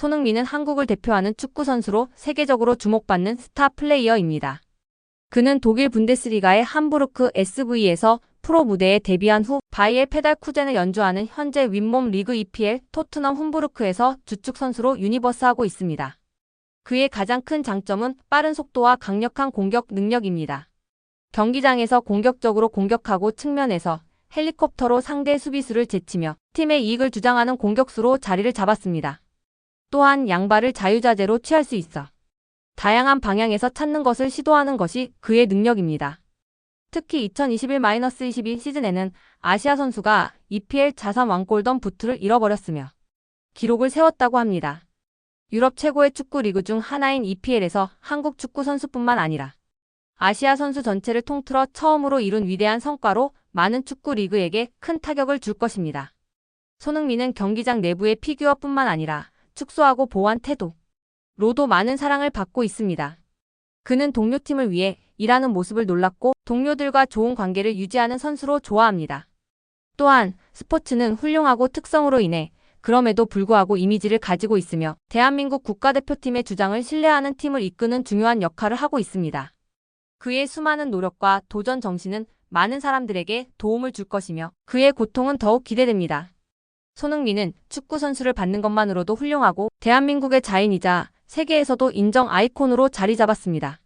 손흥민은 한국을 대표하는 축구 선수로 세계적으로 주목받는 스타 플레이어입니다. 그는 독일 분데스리가의 함부르크 SV에서 프로 무대에 데뷔한 후 바이엘 페달 쿠젠을 연주하는 현재 윗몸 리그 EPL 토트넘 훔부르크에서 주축 선수로 유니버스하고 있습니다. 그의 가장 큰 장점은 빠른 속도와 강력한 공격 능력입니다. 경기장에서 공격적으로 공격하고 측면에서 헬리콥터로 상대 수비수를 제치며 팀의 이익을 주장하는 공격수로 자리를 잡았습니다. 또한 양발을 자유자재로 취할 수 있어 다양한 방향에서 찾는 것을 시도하는 것이 그의 능력입니다. 특히 2021-22 시즌에는 아시아 선수가 EPL 자산 왕골던 부트를 잃어버렸으며 기록을 세웠다고 합니다. 유럽 최고의 축구 리그 중 하나인 EPL에서 한국 축구 선수뿐만 아니라 아시아 선수 전체를 통틀어 처음으로 이룬 위대한 성과로 많은 축구 리그에게 큰 타격을 줄 것입니다. 손흥민은 경기장 내부의 피규어뿐만 아니라 축소하고 보완 태도 로도 많은 사랑을 받고 있습니다. 그는 동료팀을 위해 일하는 모습을 놀랐고 동료들과 좋은 관계를 유지하는 선수로 좋아합니다. 또한 스포츠는 훌륭하고 특성으로 인해 그럼에도 불구하고 이미지를 가지고 있으며 대한민국 국가대표팀의 주장을 신뢰하는 팀을 이끄는 중요한 역할을 하고 있습니다. 그의 수많은 노력과 도전 정신은 많은 사람들에게 도움을 줄 것이며 그의 고통은 더욱 기대됩니다. 손흥민은 축구 선수를 받는 것만으로도 훌륭하고 대한민국의 자인이자 세계에서도 인정 아이콘으로 자리 잡았습니다.